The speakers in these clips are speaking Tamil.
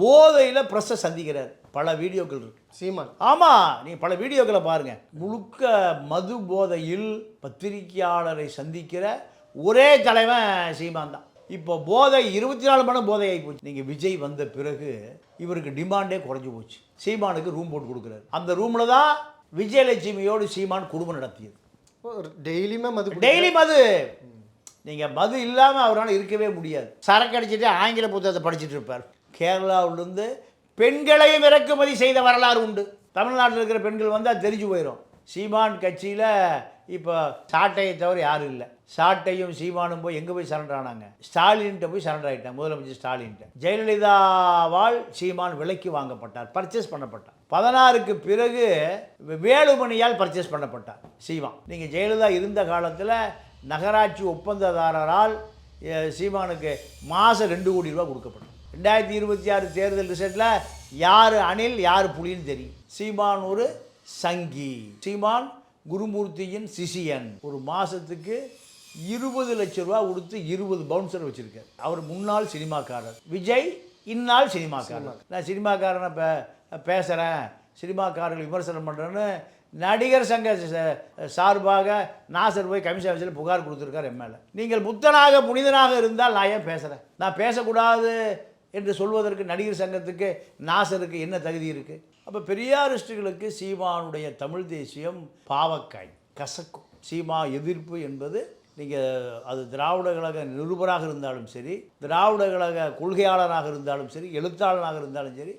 போதையில் ப்ரெஸ்ஸை சந்திக்கிறார். பல வீடியோக்கள் இருக்கு. சீமான். ஆமாம் நீங்கள் பல வீடியோக்களை பாருங்கள் முழுக்க மது போதையில் பத்திரிகையாளரை சந்திக்கிற ஒரே தலைவன் சீமான் தான். இப்போ போதை இருபத்தி நாலு மணி போதை ஆகி போச்சு. நீங்கள் விஜய் வந்த பிறகு இவருக்கு டிமாண்டே குறைஞ்சி போச்சு. சீமானுக்கு ரூம் போட்டு கொடுக்குறாரு. அந்த ரூமில் தான் விஜயலட்சுமியோடு சீமான் குடும்பம் நடத்தியது. டெய்லியுமே மது டெய்லி மது. நீங்கள் மது இல்லாமல் அவரால் இருக்கவே முடியாது. சரக்கு அடிச்சுட்டு ஆங்கில புத்தகத்தை படிச்சுட்டு இருப்பார். கேரளாவிலிருந்து பெண்களையும் இறக்குமதி செய்த வரலாறு உண்டு. தமிழ்நாட்டில் இருக்கிற பெண்கள் வந்து அது தெரிஞ்சு போயிடும் சீமான் கட்சியில் இப்போ சாட்டையை தவிர யாரும் இல்லை. சாட்டையும் சீமானும் போய் எங்கே போய் சரண்டர் ஆனாங்க? ஸ்டாலின்கிட்ட போய் சரண்டர் ஆகிட்டாங்க முதலமைச்சர் ஸ்டாலின்கிட்ட ஜெயலலிதாவால் சீமான் விலைக்கு வாங்கப்பட்டார் பர்ச்சேஸ் பண்ணப்பட்டார். பதினாறுக்கு பிறகு வேலுமணியால் பர்ச்சேஸ் பண்ணப்பட்டார் சீமான். நீங்கள் ஜெயலலிதா இருந்த காலத்தில் நகராட்சி ஒப்பந்ததாரரால் சீமானுக்கு மாதம் ரெண்டு கோடி ரூபா கொடுக்கப்படும் ரெண்டாயிரத்தி இருபத்தி ஆறு தேர்தல் ரிசல்ட்டில் யார் அணில் யார் புலின்னு தெரியும். சீமான் ஒரு சங்கி. சீமான் குருமூர்த்தியின் சிசியன் ஒரு மாதத்துக்கு இருபது லட்ச ரூபா கொடுத்து இருபது பவுன்சர் வச்சுருக்கார். அவர் முன்னாள் சினிமாக்காரர். விஜய் இந்நாள் சினிமாக்காரர். நான் சினிமாக்காரனை பே பேசுகிறேன் சினிமாக்காரர்கள் விமர்சனம் பண்ணுறேன்னு நடிகர் சங்க சார்பாக நாசர் போய் கமிஷன் ஆஃபீஸில் புகார் கொடுத்துருக்கார் என் மேலே நீங்கள் புத்தனாக புனிதனாக இருந்தால் நான் ஏன் பேசுகிறேன் நான் பேசக்கூடாது. என்று சொல்வதற்கு நடிகர் சங்கத்துக்கு நாசருக்கு என்ன தகுதி இருக்குது அப்போ பெரியாரிஸ்டுகளுக்கு சீமானுடைய தமிழ் தேசியம் பாவக்காய் கசக்கும். சீமா எதிர்ப்பு என்பது நீங்கள் அது திராவிட கழக நிருபராக இருந்தாலும் சரி திராவிட கழக கொள்கையாளராக இருந்தாலும் சரி எழுத்தாளராக இருந்தாலும் சரி.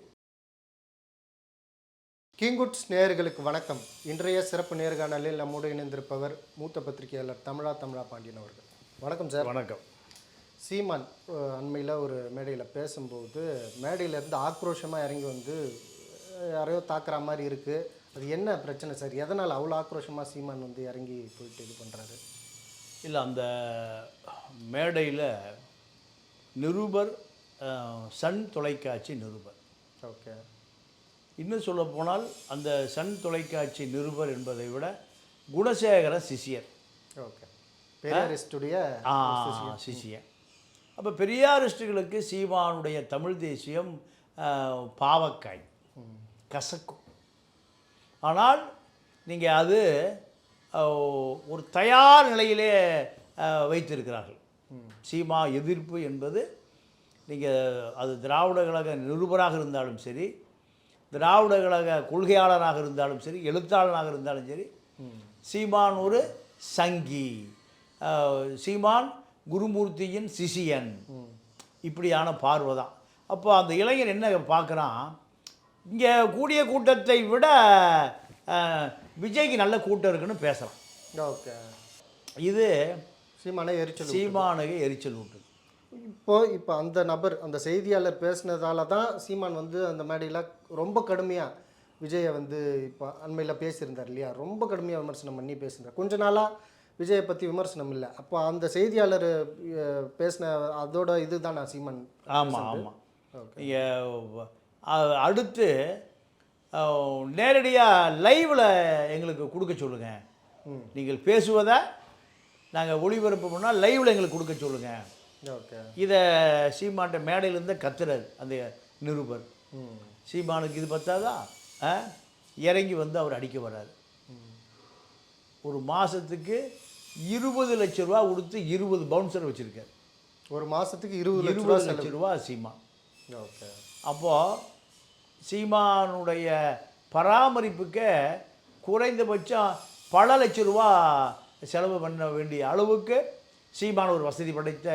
கிங்குட்ஸ் நேயர்களுக்கு வணக்கம். இன்றைய சிறப்பு நேர்காணலில் நம்மோடு இணைந்திருப்பவர் மூத்த பத்திரிகையாளர் தமிழா தமிழா பாண்டியன் அவர்கள். வணக்கம் சார். வணக்கம். சீமான் அண்மையில் ஒரு மேடையில் பேசும்போது மேடையிலேருந்து ஆக்ரோஷமாக இறங்கி வந்து யாரையோ தாக்குற மாதிரி இருக்குது அது என்ன பிரச்சனை சார்? எதனால் அவ்வளோ ஆக்ரோஷமாக சீமான் வந்து இறங்கி போயிட்டு இது பண்ணுறாரு இல்லை அந்த மேடையில் நிருபர் சன் தொலைக்காட்சி நிருபர். ஓகே. இன்னும் சொல்ல போனால் அந்த சன் தொலைக்காட்சி நிருபர் என்பதை விட குணசேகர சிஷியர். ஓகே. பெரியாரிஸ்டுடைய ஆ சிஷியன் அப்போ பெரியாரிஸ்டுகளுக்கு சீமானுடைய தமிழ் தேசியம் பாவக்காய் கசக்கும். ஆனால் நீங்கள் அது ஒரு தயார் நிலையிலே வைத்திருக்கிறார்கள். சீமா எதிர்ப்பு என்பது நீங்கள் அது திராவிட கழக நிருபராக இருந்தாலும் சரி திராவிட கழக கொள்கையாளராக இருந்தாலும் சரி எழுத்தாளராக இருந்தாலும் சரி சீமான் ஒரு சங்கி. சீமான் குருமூர்த்தியின் சிஷியன். இப்படியான பார்வை தான் அப்போ அந்த இளைஞன் என்ன பார்க்குறான்? இங்கே கூடிய கூட்டத்தை விட விஜய்க்கு நல்ல கூட்டம் இருக்குன்னு பேசுகிறான் ஓகே. இது சீமானை எரிச்சல் சீமானுக்கு எரிச்சல் ஊட்டுது. இப்போ இப்போ அந்த நபர் அந்த செய்தியாளர் பேசினதால தான் சீமான் வந்து அந்த மேடையில் ரொம்ப கடுமையாக விஜயை வந்து இப்போ அண்மையில் பேசியிருந்தார் இல்லையா? ரொம்ப கடுமையாக விமர்சனம் பண்ணி பேசியிருந்தார். கொஞ்ச நாளாக விஜயை பற்றி விமர்சனம் இல்லை. அப்போ அந்த செய்தியாளர் பேசின அதோட இதுதான் நான் சீமான் ஆமாம் ஆமாம் அடுத்து நேரடியாக லைவில் எங்களுக்கு கொடுக்க சொல்லுங்கள் நீங்கள் பேசுவதை நாங்கள் ஒளிபரப்பு பண்ணால் லைவில் எங்களுக்கு கொடுக்க சொல்லுங்கள் ஓகே. இதை சீமான்ட்ட மேடையிலேருந்து கத்துறாரு அந்த நிருபர். சீமானுக்கு இது பத்தாதா? ஆ? இறங்கி வந்து அவர் அடிக்க வர்றாரு. ஒரு மாதத்துக்கு இருபது லட்ச ரூபா கொடுத்து இருபது பவுன்சர் வச்சுருக்காரு. ஒரு மாதத்துக்கு இருபது இருபது லட்ச ரூபா சீமான் ஓகே. அப்போது சீமானுடைய பராமரிப்புக்கு குறைந்தபட்சம் பல லட்ச ரூபா செலவு பண்ண வேண்டிய அளவுக்கு சீமான் ஒரு வசதி படைத்த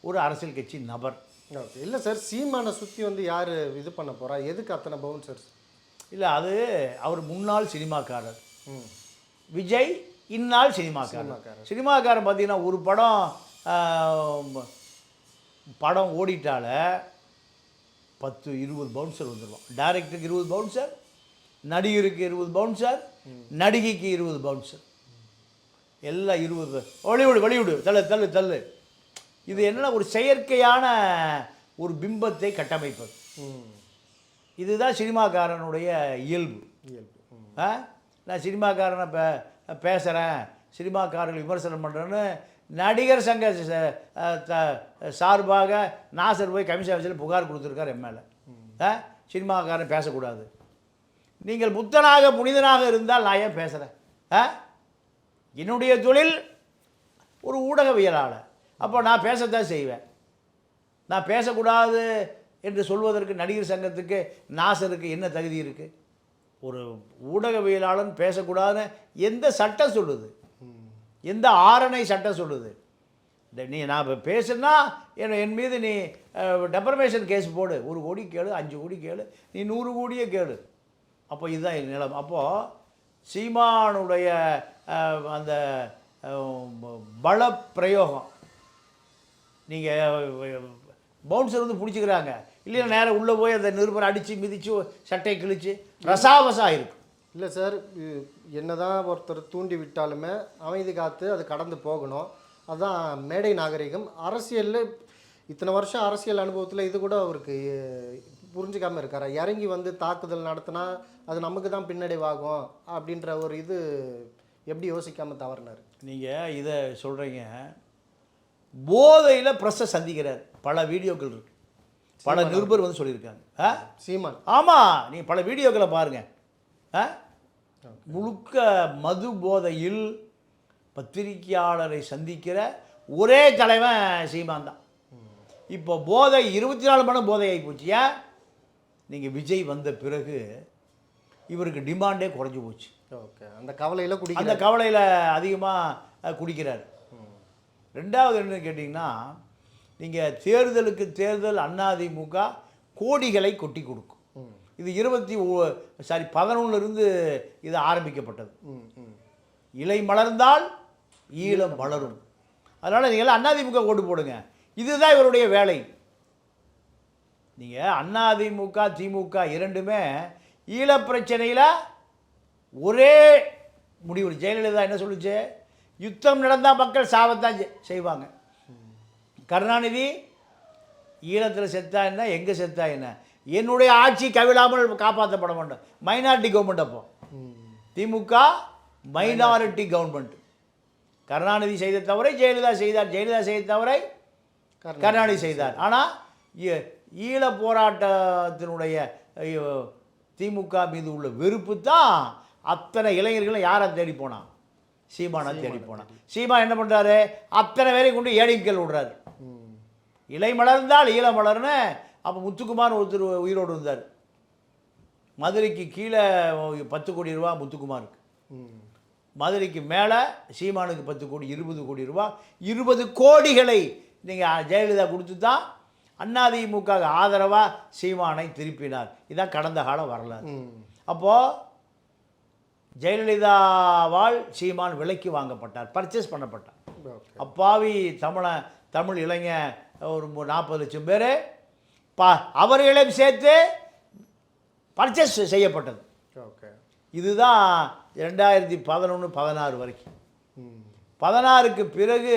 ஒரு அரசியல் கட்சி நபர். ஓகே. இல்லை சார் சீமானை சுற்றி வந்து யார் இது பண்ண போகிறா எதுக்கு அத்தனை பவுன்சர்ஸ் இல்லை அது அவர் முன்னாள் சினிமாக்காரர். ம். விஜய் இந்நாள் சினிமாக்காரர். சினிமாக்காரன் பார்த்தீங்கன்னா ஒரு படம் படம் ஓடிட்டால பத்து இருபது பவுன்சர் வந்துடுவான் டைரக்டருக்கு இருபது பவுன்சர் நடிகருக்கு இருபது பவுன்சர் நடிகைக்கு இருபது பவுன்சர். எல்லாம் இருபது வெளிவிடு வெளிவிடு தள்ளு தள்ளு தள்ளு. இது என்னன்னா ஒரு செயற்கையான ஒரு பிம்பத்தை கட்டமைப்பது. இதுதான் சினிமாக்காரனுடைய இயல்பு. இயல்பு. நான் சினிமாக்காரனை பே பேசுகிறேன் சினிமாக்காரர்கள் விமர்சனம் பண்ணுறேன்னு நடிகர் சங்க சார்பாக நாசர் போய் கமிஷன் ஆஃபீஸில் புகார் கொடுத்துருக்கார் என் மேலே. ஆ? சினிமாக்காரன் பேசக்கூடாது. நீங்கள் புத்தனாக புனிதனாக இருந்தால் நான் ஏன் பேசுகிறேன் ஆ? என்னுடைய தொழில் ஒரு ஊடகவியலாளர். அப்போ நான் பேசத்தான் செய்வேன். நான் பேசக்கூடாது என்று சொல்வதற்கு நடிகர் சங்கத்துக்கு நாசருக்கு என்ன தகுதி இருக்குது ஒரு ஊடகவியலாளன் பேசக்கூடாதுன்னு எந்த சட்டம் சொல்லுது? எந்த ஆரணை சட்டம் சொல்லுது? இந்த நீ நான் இப்போ பேசுனா என் என் மீது நீ டெபர்மேஷன் கேஸ் போடு. ஒரு கோடி கேளு அஞ்சு கோடி கேளு நீ நூறு கோடியே கேளு. அப்போ இதுதான் என் நிலம். அப்போது சீமானுடைய அந்த பல பிரயோகம் நீங்கள் பவுன்சர் வந்து பிடிச்சிக்கிறாங்க. இல்லைன்னா நேரம் உள்ளே போய் அந்த நிருபரை அடித்து மிதித்து சட்டை கிழிச்சு ரசாவசம் இருக்கும் இல்லை சார் என்னதான் ஒருத்தர் தூண்டி விட்டாலுமே அமைதி காத்து அது கடந்து போகணும். அதான் மேடை நாகரிகம். அரசியலில் இத்தனை வருஷம் அரசியல் அனுபவத்தில் இது கூட அவருக்கு அஹ், புரிஞ்சுக்காம இருக்காரா? இறங்கி வந்து தாக்குதல் நடத்தினா அது நமக்கு தான் பின்னடைவாகும் அப்படின்ற ஒரு இது எப்படி யோசிக்காம தவறினார்? நீங்கள் இதை சொல்கிறீங்க போதையில் ப்ரெஸ்ஸை சந்திக்கிறார். பல வீடியோக்கள் இருக்கு. பல நிருபர் வந்து சொல்லியிருக்காங்க. சீமான். ஆமாம் நீ பல வீடியோக்களை பாருங்க. ஆ? முழுக்க மது போதையில் பத்திரிகையாளரை சந்திக்கிற ஒரே தலைவன் சீமான் தான். இப்போ போதை இருபத்தி நாலு மணி போதை ஆகி போச்சு. ஏன்? நீங்கள் விஜய் வந்த பிறகு இவருக்கு டிமாண்டே குறைஞ்சி போச்சு. ஓகே. அந்த கவலையில் அந்த குடிக்கிற கவலையில் அதிகமாக குடிக்கிறார். ரெண்டாவது என்னன்னு கேட்டிங்கன்னா நீங்கள் தேர்தலுக்கு தேர்தல் அதிமுக கோடிகளை கொட்டி கொடுக்கும். இது இருபத்தி சாரி பதினொன்றுலேருந்து இது ஆரம்பிக்கப்பட்டது. இலை மலர்ந்தால் ஈழம் மலரும் அதனால் நீங்கள் அதிமுக ஓட்டு போடுங்க. இதுதான் இவருடைய வேலை. நீங்கள் அதிமுக திமுக இரண்டுமே ஈழப் பிரச்சனையில் ஒரே முடிவு. ஜெயலலிதா என்ன சொல்லுச்சு? யுத்தம் நடந்தால் மக்கள் சாவத்தான் செய்- செய்வாங்க. கருணாநிதி ஈழத்தில் செத்தா என்ன எங்கே செத்தா என்ன? என்னுடைய ஆட்சி கவிழாமல் காப்பாற்றப்பட மாட்டோம் மைனாரிட்டி கவர்மெண்ட் அப்போ. திமுக மைனாரிட்டி கவர்மெண்ட் கருணாநிதி செய்த தவறை ஜெயலலிதா செய்தார். ஜெயலலிதா செய்த தவறை கருணாநிதி. செய்தார். ஆனால் ஈழ போராட்டத்தினுடைய திமுக மீது உள்ள வெறுப்பு தான் அத்தனை இளைஞர்களும் யாரை தேடி போனான்? சீமானை தேடி போனான். சீமா என்ன பண்ணுறாரு அத்தனை பேரையும் கொண்டு ஏடிக்கல் விடுறாரு. இலை மலர்ந்தால் ஈழ மலர்னு அப்போ முத்துக்குமார் ஒருத்தர் உயிரோடு இருந்தார். மதுரைக்கு கீழே பத்து கோடி ரூபா முத்துக்குமாருக்கு. மதுரைக்கு மேலே சீமானுக்கு பத்து கோடி இருபது கோடி ரூபா இருபது கோடிகளை நீங்கள் ஜெயலலிதா கொடுத்து தான் அதிமுக ஆதரவாக சீமானை திருப்பினார். இதான் கடந்த கால வரலாறு. அப்போது ஜெயலலிதாவால் சீமான் விலைக்கு வாங்கப்பட்டார் பர்ச்சேஸ் பண்ணப்பட்டார். அப்பாவி தமிழ தமிழ் இளைஞன் ஒரு நாற்பது லட்சம் பேர் பா அவர்களையும் சேர்த்து பர்ச்சேஸ் செய்யப்பட்டது. ஓகே. இதுதான் ரெண்டாயிரத்தி பதினொன்று பதினாறு வரைக்கும். பதினாறுக்கு பிறகு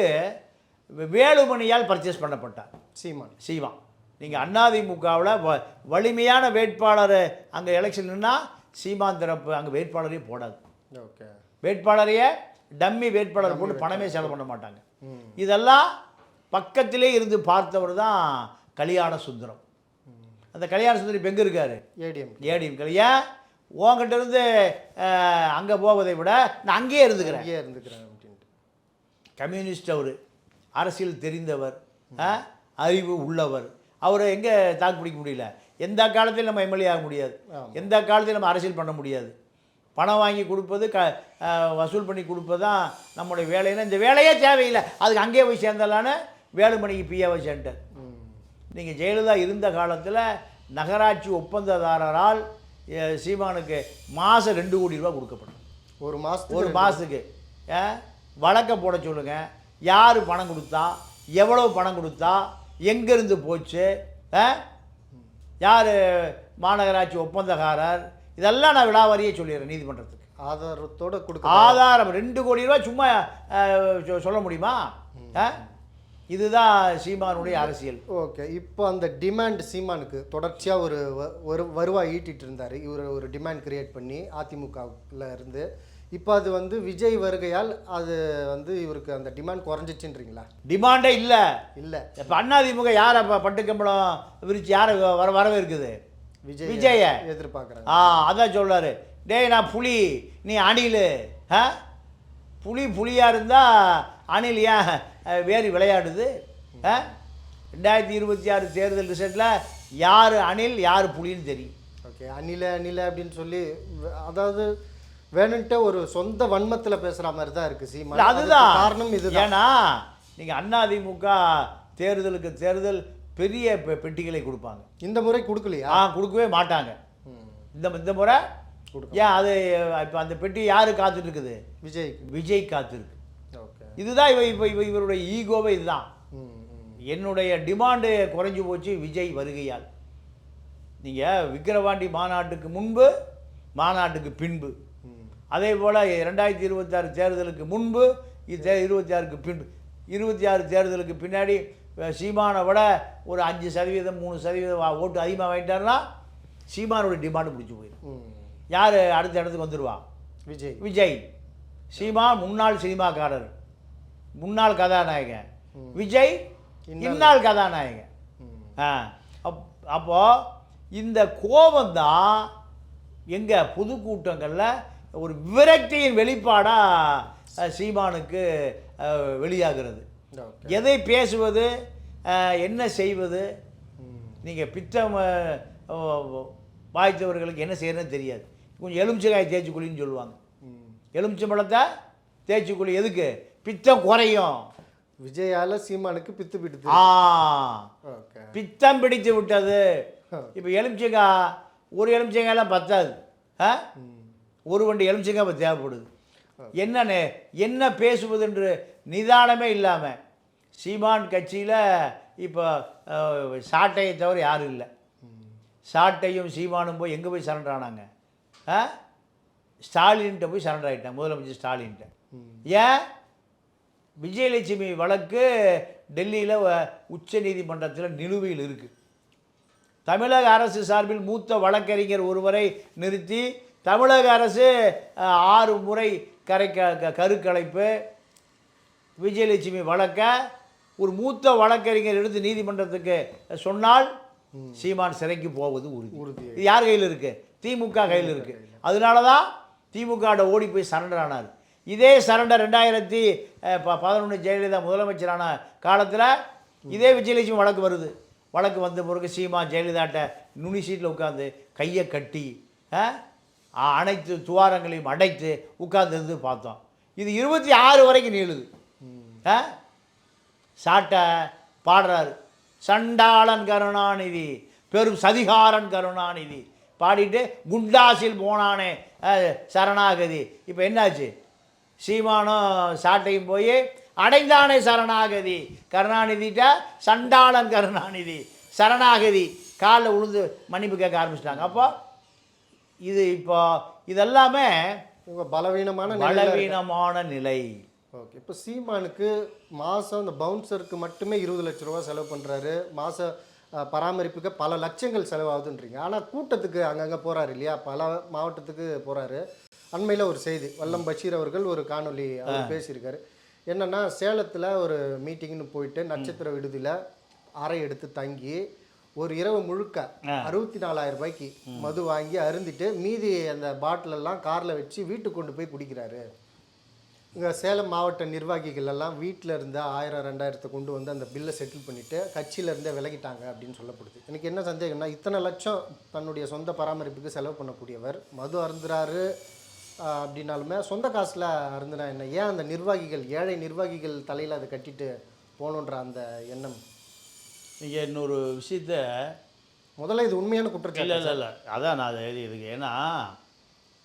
வேலுமணியால் பர்ச்சேஸ் பண்ணப்பட்டார். சீமான். சீமான். நீங்கள் அதிமுகவில் வ வலிமையான வேட்பாளர் அங்கே எலெக்ஷன் நின்னா சீமான் தரப்பு அங்கே வேட்பாளரே போடாது. ஓகே. வேட்பாளரையே டம்மி வேட்பாளர் போட்டு பணமே செலவு பண்ண மாட்டாங்க. இதெல்லாம் பக்கத்திலே இருந்து பார்த்தவர் தான் கல்யாண சுந்தரம். அந்த கல்யாண சுந்தரம் இப்போ எங்கே இருக்காரு? ஏடிஎம் ஏடிஎம் கல்யா உங்ககிட்ட இருந்து அங்கே போவதை விட நான் அங்கேயே இருந்துக்கிறேன். இங்கேயே இருந்துக்கிறேன் அப்படின்ட்டு. கம்யூனிஸ்ட் அவர். அரசியல் தெரிந்தவர் அறிவு உள்ளவர். அவரை எங்கே தாக்கு பிடிக்க முடியல? எந்த காலத்திலும் நம்ம எம்எல்ஏ ஆக முடியாது. எந்த காலத்திலும் நம்ம அரசியல் பண்ண முடியாது. பணம் வாங்கி கொடுப்பது க வசூல் பண்ணி கொடுப்பது தான் நம்முடைய வேலைன்னா இந்த வேலையே தேவையில்லை. அதுக்கு அங்கேயே போய் சேர்ந்தலான்னு வேலுமணிக்கு சேர்ந்தார் ம் நீங்கள் ஜெயலலிதா இருந்த காலத்தில் நகராட்சி ஒப்பந்ததாரரால் சீமானுக்கு மாதம் ரெண்டு கோடி ரூபா கொடுக்கப்படும். ஒரு மாதத்துக்கு ஒரு மாதத்துக்கு வழக்க போட சொல்லுங்க. யார் பணம் கொடுத்தா எவ்வளவு பணம் கொடுத்தா எங்கேருந்து போச்சு யார் மாநகராட்சி ஒப்பந்தக்காரர்? இதெல்லாம் நான் விடாவாரியே சொல்லிடுறேன் நீதிமன்றத்துக்கு. ஆதாரத்தோட கொடுக்க ஆதாரம் ரெண்டு கோடி ரூபா சும்மா சொல்ல முடியுமா? ஆ? இதுதான் சீமானுடைய அரசியல். ஓகே இப்போ அந்த டிமாண்ட் சீமானுக்கு தொடர்ச்சியாக ஒரு ஒரு வருவாய் ஈட்டிட்டு இருந்தார். இவர் ஒரு டிமாண்ட் கிரியேட் பண்ணி அதிமுகவில் இருந்து. இப்போ அது வந்து விஜய் வருகையால் அது வந்து இவருக்கு அந்த டிமாண்ட் குறைஞ்சிச்சுன்றீங்களா? டிமாண்டே இல்லை. இல்லை. இப்போ அதிமுக யாரை இப்போ பட்டுக்கம்பளம் விரிச்சு யாரை வர வரவே இருக்குது விஜய் விஜய. எதிர்பார்க்குறாங்க. ஆ அதான் சொல்றாரு. டேய் நான் புலி நீ அணில் ஆ? புலி புலியாக இருந்தால் அணில் ஏன்? வேறி விளையாடுது. ரெண்டாயிரத்தி இருபத்தி ஆறு தேர்தல் ரிசல்ட்டில் யார் அணில் யார் புலின்னு தெரியும். ஓகே அணில அணில அப்படின்னு சொல்லி அதாவது வேணுன்ட்டே ஒரு சொந்த வன்மத்துல பேசுற மாதிரி தான் இருக்கு சீமா. அதுதான். காரணம் இதுதான். ஏன்னா நீங்கள் அதிமுக தேர்தலுக்கு தேர்தல் பெரிய பெ- பெட்டிகளை கொடுப்பாங்க. இந்த முறை கொடுக்கலையா? ஆ கொடுக்கவே மாட்டாங்க. இந்த இந்த முறை ஏன் அது இப்போ அந்த பெட்டி யாரு காத்துட்டு இருக்குது? விஜய்க்கு. விஜய் காத்திருக்கு. இதுதான் இவ இப்போ இவ இவருடைய ஈகோவே இதுதான். என்னுடைய டிமாண்டு குறைஞ்சு போச்சு விஜய் வருகையால். நீங்கள் விக்கிரவாண்டி மாநாட்டுக்கு முன்பு மாநாட்டுக்கு பின்பு. அதே போல் ரெண்டாயிரத்தி இருபத்தாறு தேர்தலுக்கு முன்பு இது இருபத்தி ஆறுக்கு பின்பு. இருபத்தி ஆறு தேர்தலுக்கு பின்னாடி சீமானை விட ஒரு அஞ்சு சதவீதம் மூணு சதவீதம் ஓட்டு அதிகமாக வாங்கிட்டாருன்னா சீமானோட டிமாண்டு பிடிச்சி போயிடும் யார் அடுத்த இடத்துக்கு வந்துடுவா விஜய். விஜய். சீமான் முன்னாள் சினிமாக்காரர். முன்னாள் கதாநாயகன். விஜய் இந்நாள் கதாநாயகன். ஆ அப் அப்போ இந்த கோபம்தான் எங்க பொதுக்கூட்டங்களில் ஒரு விரக்தியின் வெளிப்பாடாக சீமானுக்கு வெளியாகிறது. எதை பேசுவது என்ன செய்வது? நீங்கள் பித்தம் வாய்த்தவர்களுக்கு என்ன செய்யறதுன்னு தெரியாது. கொஞ்சம் எலுமிச்சக்காய் தேய்ச்சி குழின்னு சொல்லுவாங்க. எலுமிச்சம்பழத்தை? தேய்ச்சி குழி. எதுக்கு? பித்தம் குறையும். விஜயால சீமானுக்கு பித்து பிடித்து. ஆ. பித்தம் பிடித்து விட்டது. இப்போ எலுமிச்சங்காய் ஒரு எலுமிச்சங்காயெல்லாம் பத்தாது. ஆ ஒரு வண்டி எலுமிச்சங்காய் இப்போ தேவைப்படுது. என்னன்னு என்ன பேசுவது என்று நிதானமே இல்லாமல் சீமான் கட்சியில் இப்போ சாட்டையை தவிர யாரும் இல்லை. சாட்டையும் சீமானும் போய் எங்கே போய் சரண்டர் ஆனாங்க? ஆ ஸ்டாலின்கிட்ட போய் சரண்டர் ஆகிட்டாங்க முதலமைச்சர் ஸ்டாலின்கிட்ட ஏன்? விஜயலட்சுமி வழக்கு டெல்லியில் உச்ச நீதிமன்றத்தில் நிலுவையில் இருக்குது தமிழக அரசு சார்பில் மூத்த வழக்கறிஞர் ஒருவரை நிறுத்தி தமிழக அரசு ஆறு முறை கரை க- கருக்கலைப்பு விஜயலட்சுமி வழக்க ஒரு மூத்த வழக்கறிஞர் எடுத்து நீதிமன்றத்துக்கு சொன்னால் சீமான் சிறைக்கு போவது உறுதி. உறுதி. இது யார் கையில் இருக்கு? திமுக கையில் இருக்கு. அதனால தான் திமுக ஓடி போய் சரண்டர் ஆனார். இதே சரண்டர் ரெண்டாயிரத்தி பதினொன்று ஜெயலலிதா முதலமைச்சரான காலத்தில் இதே விஜயலட்சுமி வழக்கு வருது. வழக்கு வந்த பிறகு சீமா ஜெயலலிதாட்ட நுனி சீட்டில் உட்காந்து கையை கட்டி ஆ, அனைத்து துவாரங்களையும் அடைத்து உட்கார்ந்து இருந்து பார்த்தோம். இது இருபத்தி ஆறு வரைக்கும் நீளுது. ஆ சாட்டை பாடுறாரு. சண்டாளன் கருணாநிதி பெரும் சதிகாரன் கருணாநிதி. பாடிட்டு குண்டாசில் போனானே சரணாகதி. இப்போ என்னாச்சு? சீமானும் சாட்டையும் போய் அடைந்தானே சரணாகதி கருணாநிதிட்ட சண்டாளன் கருணாநிதி சரணாகதி. காலில் உழுந்து மன்னிப்பு கேட்க ஆரம்பிச்சிட்டாங்க. அப்போ இது இப்போ இதெல்லாமே பலவீனமான. பலவீனமான நிலை. ஓகே. இப்போ சீமானுக்கு மாதம் இந்த பவுன்சருக்கு மட்டுமே இருபது லட்ச ரூபா செலவு பண்ணுறாரு மாத பராமரிப்புக்கு பல லட்சங்கள் செலவாகுதுன்றீங்க. ஆனால் கூட்டத்துக்கு அங்கங்கே போகிறாரு இல்லையா? பல மாவட்டத்துக்கு போகிறாரு அண்மையில் ஒரு செய்தி. வல்லம் பஷீர் அவர்கள் ஒரு காணொளி அவர் பேசியிருக்காரு. என்னன்னா சேலத்தில் ஒரு மீட்டிங்னு போயிட்டு நட்சத்திர விடுதியில் அறை எடுத்து தங்கி ஒரு இரவு முழுக்க அறுபத்தி நாலாயிரம் ரூபாய்க்கு மது வாங்கி அருந்திட்டு மீதி அந்த பாட்டில் எல்லாம் காரில் வச்சு வீட்டுக்கு கொண்டு போய் குடிக்கிறாரு. இங்கே சேலம் மாவட்ட நிர்வாகிகள் எல்லாம் வீட்டில் இருந்த ஆயிரம் ரெண்டாயிரத்தை கொண்டு வந்து அந்த பில்லை செட்டில் பண்ணிவிட்டு கட்சியில இருந்தே விலகிட்டாங்க அப்படின்னு சொல்லப்படுது. எனக்கு என்ன சந்தேகம்னா இத்தனை லட்சம் தன்னுடைய சொந்த பராமரிப்புக்கு செலவு பண்ணக்கூடியவர் மது அருந்துறாரு அப்படின்னாலுமே சொந்த காசில் அருந்துனா என்ன? ஏன் அந்த நிர்வாகிகள் ஏழை நிர்வாகிகள் தலையில் அதை கட்டிட்டு போகணுன்ற அந்த எண்ணம்? நீங்கள் இன்னொரு விஷயத்த முதல்ல இது உண்மையான இல்லை குற்றச்சாட்டு. இல்லை இல்லை அதான் நான் அதை எழுதி இருக்கு ஏன்னா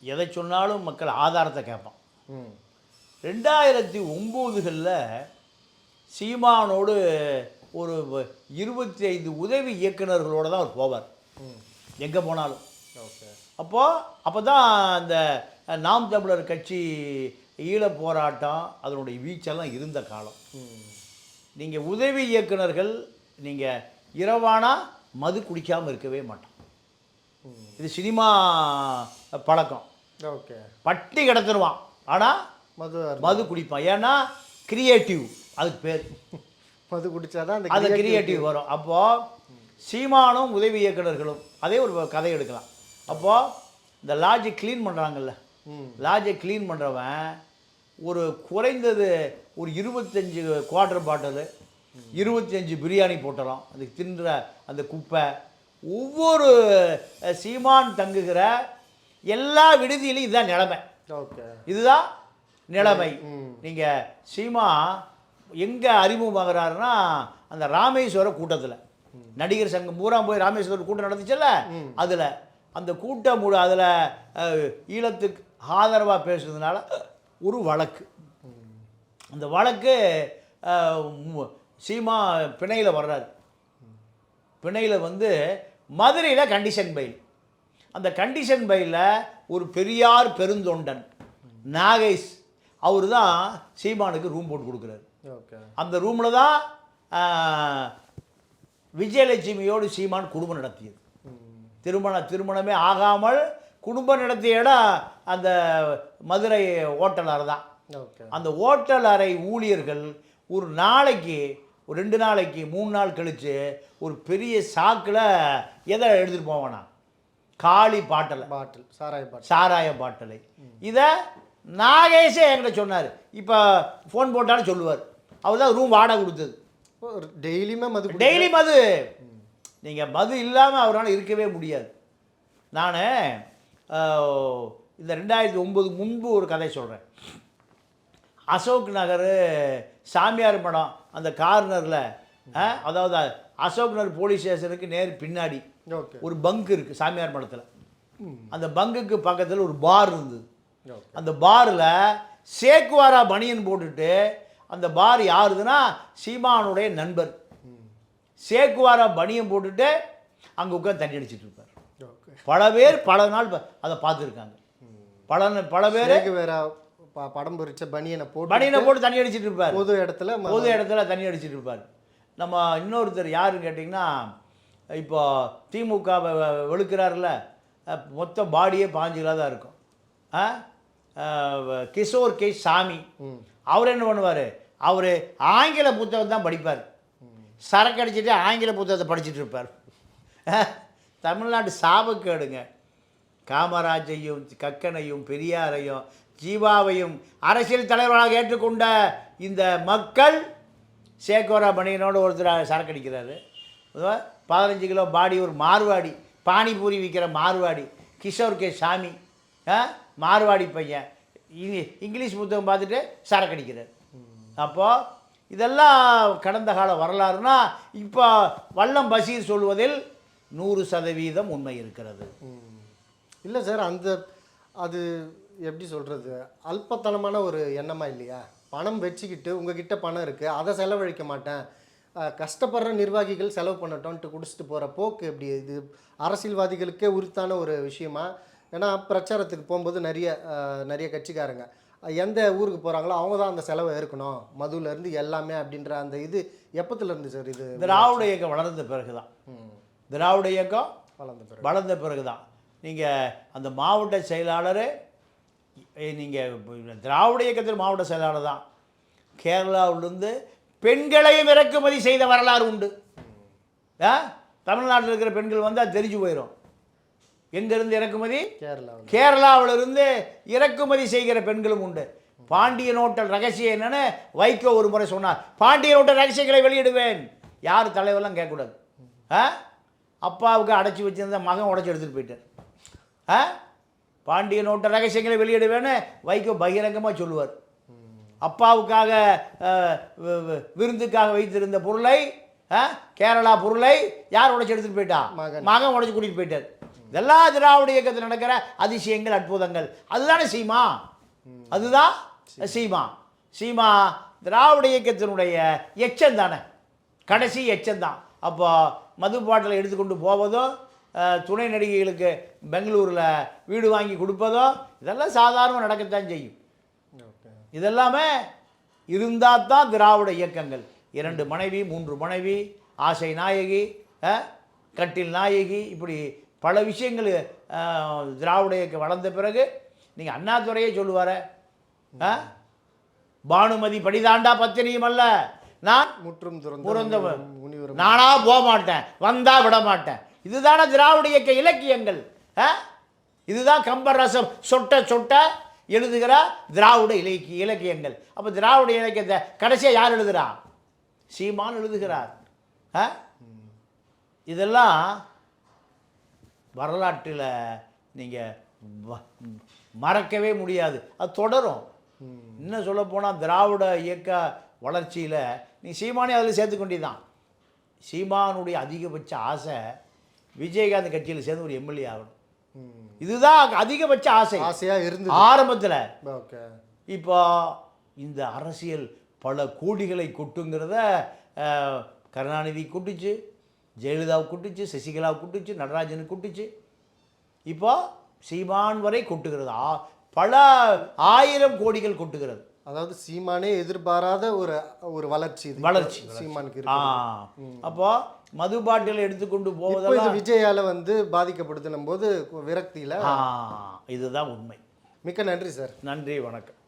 எதை சொன்னாலும் மக்கள் ஆதாரத்தை கேட்பான். ம். ரெண்டாயிரத்தி ஒம்போதுகளில் சீமானோடு ஒரு இருபத்தி ஐந்து உதவி இயக்குனர்களோடு தான் அவர் போவார். எங்கே போனாலும். ஓகே. அப்போது அப்போ தான் அந்த நாம் தமிழர் கட்சி ஈழப் போராட்டம் அதனுடைய வீச்செல்லாம் இருந்த காலம். நீங்கள் உதவி இயக்குனர்கள் நீங்கள் இரவானா மது குடிக்காமல் இருக்கவே மாட்டோம். இது சினிமா பழக்கம். ஓகே. பட்டி கிடத்துருவான். ஆனால் மது மது குடிப்பான். ஏன்னா கிரியேட்டிவ் அதுக்கு பேர். மது அந்த அது கிரியேட்டிவ் வரும். அப்போது சீமானும் உதவி இயக்குனர்களும் அதே ஒரு கதை எடுக்கலாம். அப்போது இந்த லாட்ஜை க்ளீன் பண்ணுறாங்கல்ல லாட்ஜை க்ளீன் பண்ணுறவன் ஒரு குறைந்தது ஒரு இருபத்தஞ்சு குவார்டர் பாட்டிலு இருபத்தஞ்சு பிரியாணி போட்டலாம் அதுக்கு தின்ற அந்த குப்பை. ஒவ்வொரு சீமான் தங்குகிற எல்லா விடுதியிலையும் இதுதான் நிலைமை. ஓகே. இதுதான் நிலைமை. நீங்கள் சீமா எங்கே அறிமுகமாகறாருன்னா அந்த ராமேஸ்வர கூட்டத்தில். நடிகர் சங்கம் பூரா போய் ராமேஸ்வரர் கூட்டம் நடந்துச்சுல்ல? அதில். அந்த கூட்டம் அதில் ஈழத்துக்கு ஆதரவாக பேசுனதுனால ஒரு வழக்கு. அந்த வழக்கு சீமா பிணையில் வர்றாரு. பிணையில் வந்து மதுரையில் கண்டிஷன் பைல் அந்த கண்டிஷன் பையில் ஒரு பெரியார் பெருந்தொண்டன் நாகேஷ் அவர் தான் சீமானுக்கு ரூம் போட்டு கொடுக்குறாரு. அந்த ரூமில் தான் விஜயலட்சுமியோடு சீமான் குடும்பம் நடத்தியது. திருமண திருமணமே ஆகாமல் குடும்பம் நடத்திய இடம் அந்த மதுரை ஓட்டல் அறை தான். அந்த ஓட்டல் அறை ஊழியர்கள் ஒரு நாளைக்கு ஒரு ரெண்டு நாளைக்கு மூணு நாள் கழித்து ஒரு பெரிய சாக்கில் எதை எடுத்துகிட்டு போவானா? காளி பாட்டலை. பாட்டில் சாராய பாட்டில். சாராய பாட்டலை. இதை நாகேஷே என்கிட்ட சொன்னார். இப்போ ஃபோன் போட்டாலும் சொல்லுவார். அவர் தான் ரூம் வாடகை கொடுத்தது. டெய்லியுமே மது டெய்லி மது. நீங்கள் மது இல்லாமல் அவரால் இருக்கவே முடியாது. நான் இந்த ரெண்டாயிரத்தி ஒம்பது முன்பு ஒரு கதை சொல்கிறேன் அசோக் நகர் சாமியார் படம் அந்த கார்னரில் அதாவது அசோக் நகர் போலீஸ் ஸ்டேஷனுக்கு நேர் பின்னாடி ஒரு பங்க் இருக்குது சாமியார் படத்தில். அந்த பங்குக்கு பக்கத்தில் ஒரு பார் இருந்தது. அந்த பாரில் சேக்குவாரா பனியன் போட்டுட்டு அந்த பார் யாருதுன்னா சீமானுடைய நண்பர். சேக்குவாரா பனியன் போட்டுட்டு அங்கே உட்காந்து தண்ணி அடிச்சிட்டு இருப்பார். ஓகே பல பேர் பல நாள் அதை பார்த்துருக்காங்க. பல பல பேர் வேற படம் பொறிச்ச பனியனை போட்டு பனியனை போட்டு தண்ணி அடிச்சிட்டு இருப்பார். பொது இடத்துல பொது இடத்துல தண்ணி அடிச்சிட்டு இருப்பார். நம்ம இன்னொருத்தர் யாருன்னு கேட்டிங்கன்னா இப்போ திமுக வெளுக்கிறாருல மொத்த பாடியே பாஞ்சு கிலோ தான் இருக்கும். கிஷோர் கே சாமி. அவர் என்ன பண்ணுவார்? அவர் ஆங்கில புத்தகம் தான் படிப்பார் சரக்கு அடிச்சுட்டு ஆங்கில புத்தகத்தை படிச்சுட்டு இருப்பார். தமிழ்நாடு சாபக்கேடுங்க காமராஜையும் கக்கனையும் பெரியாரையும் ஜீவாவையும் அரசியல் தலைவராக ஏற்றுக்கொண்ட இந்த மக்கள் சேகோரா மணியனோடு ஒருத்தர் சரக்கு அடிக்கிறாரு. பதினஞ்சு கிலோ பாடி ஒரு மார்வாடி பானிபூரி விற்கிற மார்வாடி கிஷோர் கே சாமி மார்வாடி பையன். இங்கிலீஷ் புத்தகம் பார்த்துட்டு சரக்கு அடிக்கிறார். அப்போது இதெல்லாம் கடந்த கால வரலாறுனா இப்போ வல்லம் பஷீர் சொல்வதில் நூறு சதவீதம் உண்மை இருக்கிறது. இல்லை சார் அந்த அது எப்படி சொல்கிறது அல்பத்தனமான ஒரு எண்ணமா இல்லையா? பணம் வச்சுக்கிட்டு உங்ககிட்ட பணம் இருக்குது அதை செலவழிக்க மாட்டேன். கஷ்டப்படுற நிர்வாகிகள் செலவு பண்ணட்டோன்ட்டு குடிச்சிட்டு போகிற போக்கு எப்படி? இது அரசியல்வாதிகளுக்கே உரித்தான ஒரு விஷயமா? ஏன்னா பிரச்சாரத்துக்கு போகும்போது நிறைய நிறைய கட்சிக்காரங்க. எந்த ஊருக்கு போகிறாங்களோ அவங்க தான் அந்த செலவை ஏற்கணும். மதுலேருந்து எல்லாமே அப்படின்ற அந்த இது எப்பத்துல இருந்து சார் இது? திராவிட இயக்கம் வளர்ந்த பிறகு தான் திராவிட இயக்கம் வளர்ந்த பிறகு. வளர்ந்த பிறகு தான் நீங்கள் அந்த மாவட்ட செயலாளர் நீங்கள் திராவிட இயக்கத்தில் மாவட்ட செயலாளர் தான் கேரளாவிலிருந்து பெண்களையும் இறக்குமதி செய்த வரலாறு உண்டு. ஆ? தமிழ்நாட்டில் இருக்கிற பெண்கள் வந்தால் தெரிஞ்சு போயிடும் எங்கேருந்து இறக்குமதி? கேரளாவில் கேரளாவிலிருந்து இறக்குமதி செய்கிற பெண்களும் உண்டு. பாண்டியன் ஹோட்டல் ரகசியம் என்னன்னு வைகோ ஒரு முறை சொன்னார். பாண்டியன் ஹோட்டல் ரகசியங்களை வெளியிடுவேன். யார் தலைவர்லாம் கேட்கக்கூடாது. ஆ? அப்பாவுக்கு அடைச்சி வச்சிருந்த மகன் உடச்சி எடுத்துகிட்டு போயிட்டார். ஆ? பாண்டியன் ஹோட்டல் ரகசியங்களை வெளியிடுவேன்னு வைகோ பகிரங்கமாக சொல்லுவார். அப்பாவுக்காக விருந்துக்காக வைத்திருந்த பொருளை கேரளா பொருளை யார் உடைச்சு எடுத்துட்டு போயிட்டா? மகன். உடைச்சு கூட்டிட்டு போயிட்டார். இதெல்லாம் திராவிட இயக்கத்தில் நடக்கிற அதிசயங்கள் அற்புதங்கள். அதுதானே சீமா? அதுதான் சீமா. சீமா திராவிட இயக்கத்தினுடைய எச்சம் தானே? கடைசி எச்சம் தான். அப்போ மது பாட்டிலை எடுத்துக்கொண்டு போவதும் அஹ், துணை நடிகைகளுக்கு பெங்களூரில் வீடு வாங்கி கொடுப்பதும் இதெல்லாம் சாதாரண நடக்கத்தான் செய்யும். இதெல்லாமே இருந்தால் தான் திராவிட இயக்கங்கள். இரண்டு மனைவி மூன்று மனைவி ஆசை நாயகி கட்டில் நாயகி இப்படி பல விஷயங்கள் திராவிட இயக்கம் வளர்ந்த பிறகு நீங்கள் அண்ணாதுரையே சொல்லுவார. பானுமதி படிதாண்டா பத்தினியும் அல்ல. நான் முற்றும் துறந்த துறந்த முனிவர் விரும்ப நானா போக மாட்டேன் வந்தா விட மாட்டேன். இதுதானே திராவிட இயக்க இலக்கியங்கள்? இதுதான் கம்பர் ரசம். சொட்ட சொட்ட எழுதுகிற திராவிட இலக்கிய இலக்கியங்கள். அப்போ திராவிட இலக்கியத்தை கடைசியாக யார் எழுதுறா? சீமான் எழுதுகிறார்? இதெல்லாம் வரலாற்றில் நீங்கள் மறக்கவே முடியாது. அது தொடரும். இன்னும் சொல்ல போனால் திராவிட இயக்க வளர்ச்சியில் நீ சீமானே அதில் சேர்த்துக்கொண்டே தான் சீமானுடைய அதிகபட்ச ஆசை விஜயகாந்த் கட்சியில் சேர்ந்து ஒரு எம்எல்ஏ ஆகணும். இதுதான் அதிகபட்ச ஆசை. ஆசையா இருந்து ஆரம்பத்தில். ஓகே. இப்போ இந்த அரசியல் பல கோடிகளை கொட்டுங்கிறத கருணாநிதி கொட்டுச்சு ஜெயலலிதாவை கொட்டுச்சு சசிகலாவை கொட்டுச்சு நடராஜனுக்கு கொட்டுச்சு. இப்போ சீமான் வரை கொட்டுகிறது. பல ஆயிரம் கோடிகள் கொட்டுகிறது. அதாவது சீமானே எதிர்பாராத ஒரு ஒரு வளர்ச்சி. வளர்ச்சி. சீமானுக்கு அப்போ மது பாட்டில் எடுத்துக்கொண்டு போவதெல்லாம் விஜயால வந்து பாதிக்கப்படுதுன்னும் போது விரக்தியில இதுதான் உண்மை. மிக்க நன்றி சார். நன்றி வணக்கம்.